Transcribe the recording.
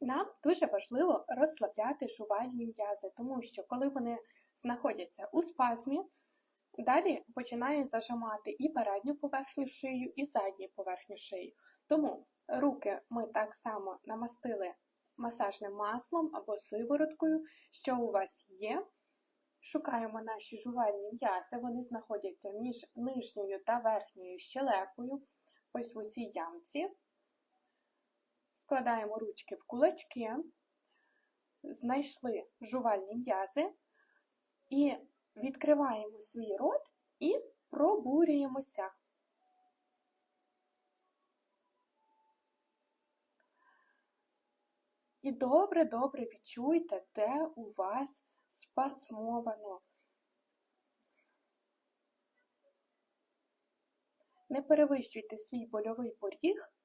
Нам дуже важливо розслабляти жувальні м'язи, тому що коли вони знаходяться у спазмі, далі починає зажимати і передню поверхню шию, і задню поверхню шиї. Тому руки ми так само намастили масажним маслом або сивороткою, що у вас є. Шукаємо наші жувальні м'язи, вони знаходяться між нижньою та верхньою щелепою, ось в цій ямці. Складаємо ручки в кулачки, знайшли жувальні м'язи і відкриваємо свій рот і пробурюємося. І добре-добре відчуйте, де у вас спазмовано. Не перевищуйте свій больовий поріг